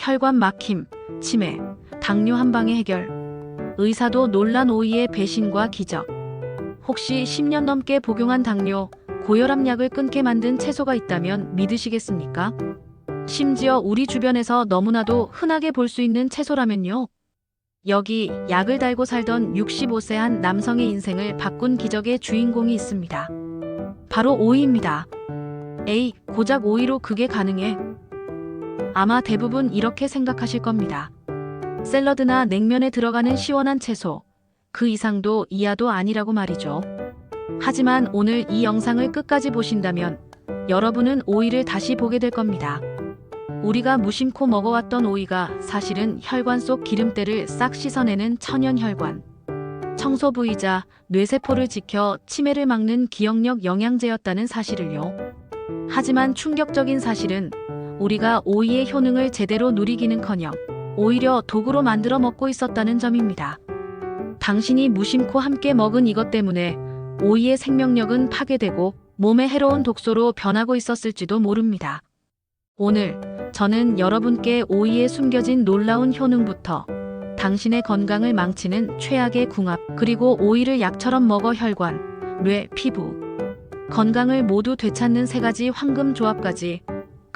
혈관 막힘, 치매, 당뇨 한 방에 해결. 의사도 놀란 오이의 배신과 기적. 혹시 10년 넘게 복용한 당뇨, 고혈압 약을 끊게 만든 채소가 있다면 믿으시겠습니까? 심지어 우리 주변에서 너무나도 흔하게 볼 수 있는 채소라면요. 여기 약을 달고 살던 65세 한 남성의 인생을 바꾼 기적의 주인공이 있습니다. 바로 오이입니다. 에이, 고작 오이로 그게 가능해. 아마 대부분 이렇게 생각하실 겁니다. 샐러드나 냉면에 들어가는 시원한 채소. 그 이상도 이하도 아니라고 말이죠. 하지만 오늘 이 영상을 끝까지 보신다면 여러분은 오이를 다시 보게 될 겁니다. 우리가 무심코 먹어왔던 오이가 사실은 혈관 속 기름때를 싹 씻어내는 천연 혈관. 청소 부이자 뇌세포를 지켜 치매를 막는 기억력 영양제였다는 사실을요. 하지만 충격적인 사실은 우리가 오이의 효능을 제대로 누리기는커녕 오히려 독으로 만들어 먹고 있었다는 점입니다. 당신이 무심코 함께 먹은 이것 때문에 오이의 생명력은 파괴되고 몸에 해로운 독소로 변하고 있었을지도 모릅니다. 오늘 저는 여러분께 오이에 숨겨진 놀라운 효능부터 당신의 건강을 망치는 최악의 궁합, 그리고 오이를 약처럼 먹어 혈관, 뇌, 피부, 건강을 모두 되찾는 세 가지 황금 조합까지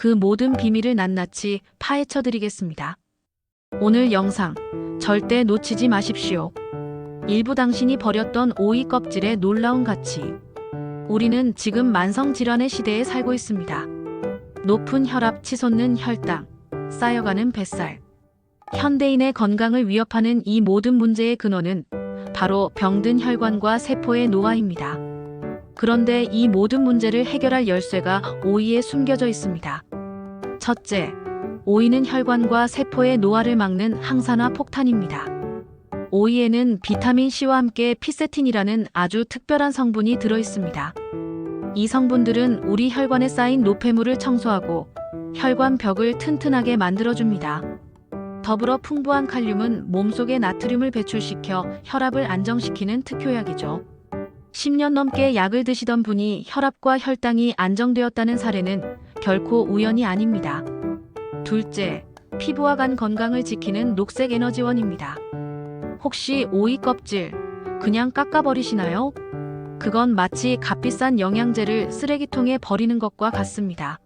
그 모든 비밀을 낱낱이 파헤쳐 드리겠습니다. 오늘 영상 절대 놓치지 마십시오. 일부 당신이 버렸던 오이 껍질의 놀라운 가치. 우리는 지금 만성 질환의 시대에 살고 있습니다. 높은 혈압 치솟는 혈당, 쌓여가는 뱃살. 현대인의 건강을 위협하는 이 모든 문제의 근원은 바로 병든 혈관과 세포의 노화입니다. 그런데 이 모든 문제를 해결할 열쇠가 오이에 숨겨져 있습니다. 첫째, 오이는 혈관과 세포의 노화를 막는 항산화 폭탄입니다. 오이에는 비타민 C와 함께 피세틴이라는 아주 특별한 성분이 들어 있습니다. 이 성분들은 우리 혈관에 쌓인 노폐물을 청소하고 혈관 벽을 튼튼하게 만들어줍니다. 더불어 풍부한 칼륨은 몸속의 나트륨을 배출시켜 혈압을 안정시키는 특효약이죠. 10년 넘게 약을 드시던 분이 혈압과 혈당이 안정되었다는 사례는 결코 우연이 아닙니다. 둘째, 피부와 간 건강을 지키는 녹색 에너지원입니다. 혹시 오이 껍질 그냥 깎아버리시나요? 그건 마치 값비싼 영양제를 쓰레기통에 버리는 것과 같습니다.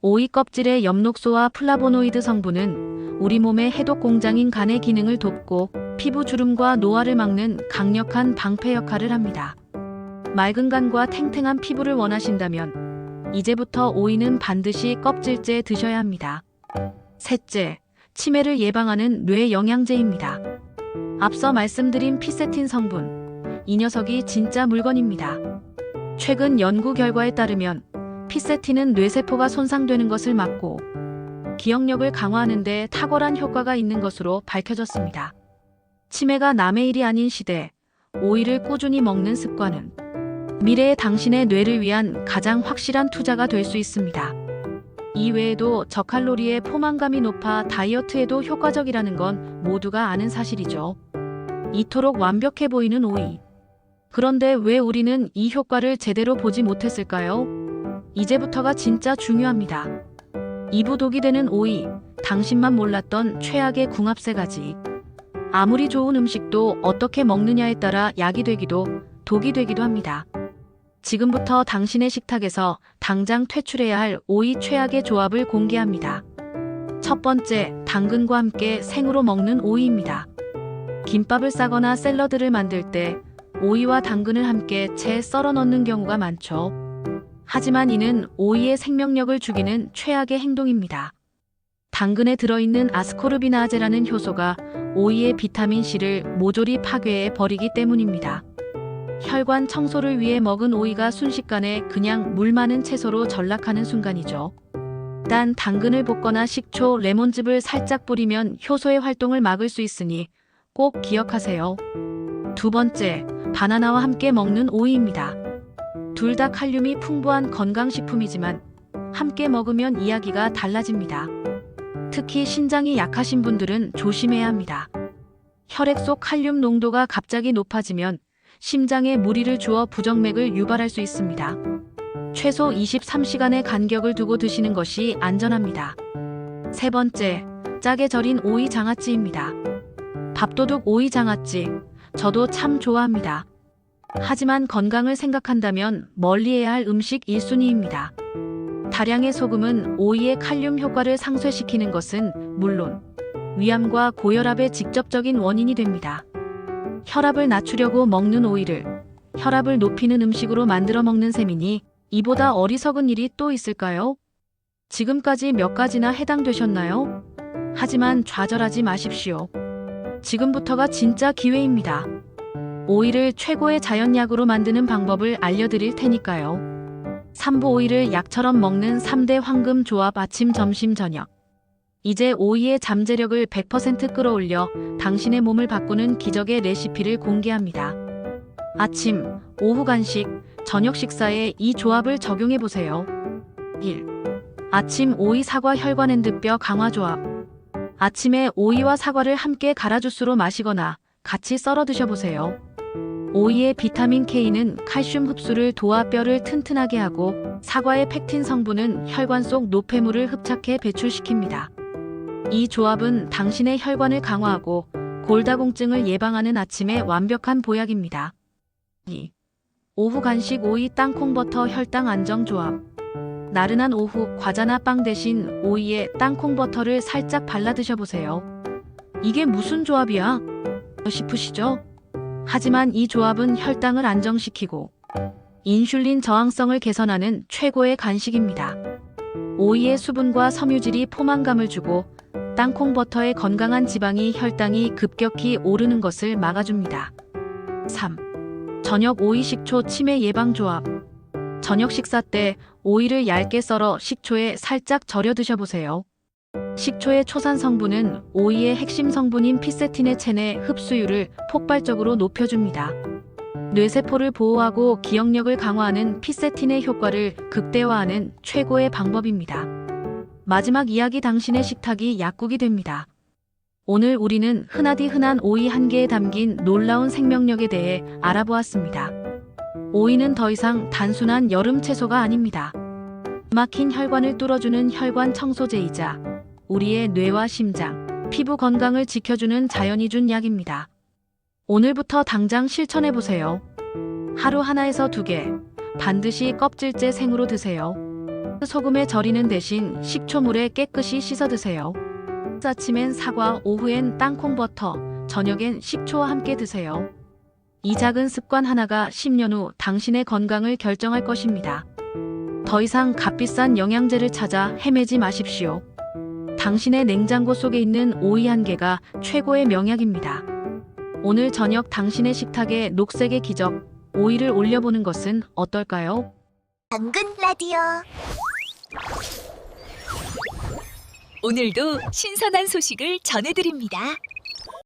오이 껍질의 엽록소와 플라보노이드 성분은 우리 몸의 해독 공장인 간의 기능을 돕고 피부 주름과 노화를 막는 강력한 방패 역할을 합니다. 맑은 간과 탱탱한 피부를 원하신다면 이제부터 오이는 반드시 껍질째 드셔야 합니다. 셋째, 치매를 예방하는 뇌 영양제입니다. 앞서 말씀드린 피세틴 성분. 이 녀석이 진짜 물건입니다. 최근 연구 결과에 따르면 피세틴은 뇌세포가 손상되는 것을 막고 기억력을 강화하는 데 탁월한 효과가 있는 것으로 밝혀졌습니다. 치매가 남의 일이 아닌 시대, 오이를 꾸준히 먹는 습관은 미래의 당신의 뇌를 위한 가장 확실한 투자가 될 수 있습니다. 이 외에도 저칼로리의 포만감이 높아 다이어트에도 효과적이라는 건 모두가 아는 사실이죠. 이토록 완벽해 보이는 오이. 그런데 왜 우리는 이 효과를 제대로 보지 못했을까요? 이제부터가 진짜 중요합니다. 이부 독이 되는 오이, 당신만 몰랐던 최악의 궁합 세 가지. 아무리 좋은 음식도 어떻게 먹느냐에 따라 약이 되기도 독이 되기도 합니다. 지금부터 당신의 식탁에서 당장 퇴출해야 할 오이 최악의 조합을 공개합니다. 첫 번째, 당근과 함께 생으로 먹는 오이입니다. 김밥을 싸거나 샐러드를 만들 때 오이와 당근을 함께 채 썰어 넣는 경우가 많죠. 하지만 이는 오이의 생명력을 죽이는 최악의 행동입니다. 당근에 들어있는 아스코르비나아제라는 효소가 오이의 비타민 C를 모조리 파괴해 버리기 때문입니다. 혈관 청소를 위해 먹은 오이가 순식간에 그냥 물 많은 채소로 전락하는 순간이죠. 단 당근을 볶거나 식초, 레몬즙을 살짝 뿌리면 효소의 활동을 막을 수 있으니 꼭 기억하세요. 두 번째, 바나나와 함께 먹는 오이입니다. 둘 다 칼륨이 풍부한 건강식품이지만 함께 먹으면 이야기가 달라집니다. 특히 신장이 약하신 분들은 조심해야 합니다. 혈액 속 칼륨 농도가 갑자기 높아지면 심장에 무리를 주어 부정맥을 유발할 수 있습니다. 최소 23시간의 간격을 두고 드시는 것이 안전합니다. 세 번째, 짜게 절인 오이 장아찌입니다. 밥도둑 오이 장아찌. 저도 참 좋아합니다. 하지만 건강을 생각한다면 멀리해야 할 음식 1순위입니다. 다량의 소금은 오이의 칼륨 효과를 상쇄시키는 것은 물론 위암과 고혈압의 직접적인 원인이 됩니다. 혈압을 낮추려고 먹는 오이를 혈압을 높이는 음식으로 만들어 먹는 셈이니 이보다 어리석은 일이 또 있을까요? 지금까지 몇 가지나 해당되셨나요? 하지만 좌절하지 마십시오. 지금부터가 진짜 기회입니다. 오이를 최고의 자연약으로 만드는 방법을 알려드릴 테니까요. 삼부 오이를 약처럼 먹는 3대 황금 조합 아침, 점심, 저녁. 이제 오이의 잠재력을 100% 끌어올려 당신의 몸을 바꾸는 기적의 레시피를 공개합니다. 아침, 오후 간식, 저녁 식사에 이 조합을 적용해 보세요. 1. 아침 오이 사과 혈관 핸드뼈 강화 조합. 아침에 오이와 사과를 함께 갈아 주스로 마시거나 같이 썰어 드셔 보세요. 오이의 비타민 K는 칼슘 흡수를 도와 뼈를 튼튼하게 하고 사과의 팩틴 성분은 혈관 속 노폐물을 흡착해 배출시킵니다. 이 조합은 당신의 혈관을 강화하고 골다공증을 예방하는 아침의 완벽한 보약입니다. 2. 오후 간식 오이 땅콩 버터 혈당 안정 조합. 나른한 오후 과자나 빵 대신 오이에 땅콩 버터를 살짝 발라 드셔보세요. 이게 무슨 조합이야? 싶으시죠? 하지만 이 조합은 혈당을 안정시키고 인슐린 저항성을 개선하는 최고의 간식입니다. 오이의 수분과 섬유질이 포만감을 주고 땅콩 버터의 건강한 지방이 혈당이 급격히 오르는 것을 막아줍니다. 3. 저녁 오이 식초 치매 예방 조합. 저녁 식사 때 오이를 얇게 썰어 식초에 살짝 절여 드셔보세요. 식초의 초산 성분은 오이의 핵심 성분인 피세틴의 체내 흡수율을 폭발적으로 높여줍니다. 뇌세포를 보호하고 기억력을 강화하는 피세틴의 효과를 극대화하는 최고의 방법입니다. 마지막 이야기 당신의 식탁이 약국이 됩니다. 오늘 우리는 흔하디 흔한 오이 한 개에 담긴 놀라운 생명력에 대해 알아보았습니다. 오이는 더 이상 단순한 여름 채소가 아닙니다. 막힌 혈관을 뚫어주는 혈관 청소제이자 우리의 뇌와 심장, 피부 건강을 지켜주는 자연이 준 약입니다. 오늘부터 당장 실천해 보세요. 하루 하나에서 두 개, 반드시 껍질째 생으로 드세요. 소금에 절이는 대신 식초물에 깨끗이 씻어 드세요. 아침엔 사과, 오후엔 땅콩 버터, 저녁엔 식초와 함께 드세요. 이 작은 습관 하나가 10년 후 당신의 건강을 결정할 것입니다. 더 이상 값비싼 영양제를 찾아 헤매지 마십시오. 당신의 냉장고 속에 있는 오이 한 개가 최고의 명약입니다. 오늘 저녁 당신의 식탁에 녹색의 기적, 오이를 올려보는 것은 어떨까요? 당근 라디오 오늘도 신선한 소식을 전해드립니다.